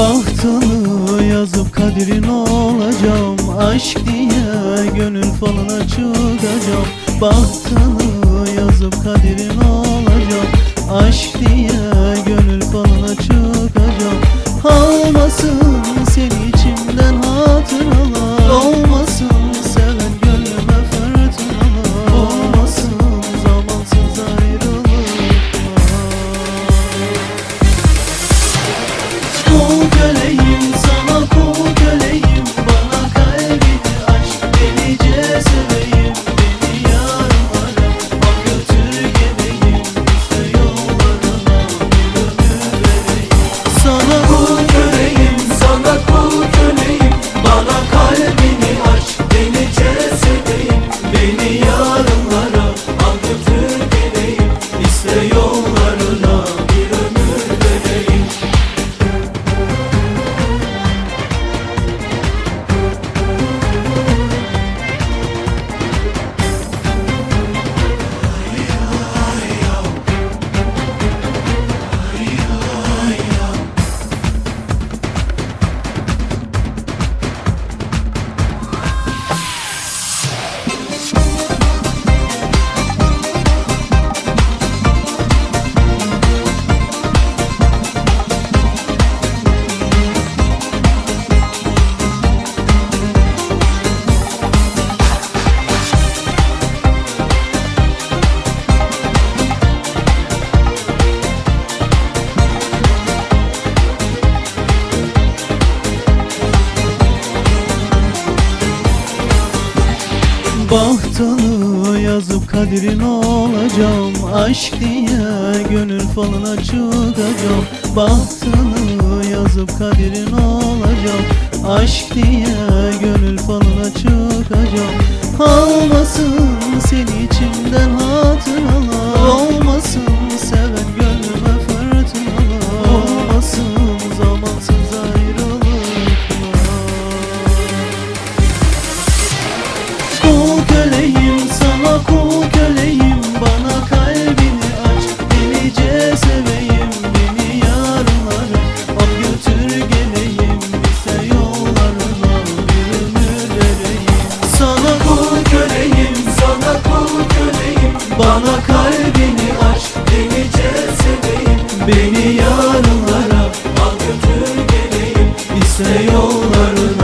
Bahtını yazıp kadrin olacağım. Aşk diye gönül falına çıkacağım. Bahtını yazıp kadrin olacağım. Aşk diye Bahtını yazıp kaderin olacağım. Aşk diye gönül falına çıkacağım. Bahtını yazıp kaderin olacağım. Aşk diye gönül Bana kalbini aç Beni cezbedeyim. Beni yarınlara Al götür geleyim. İste yollarına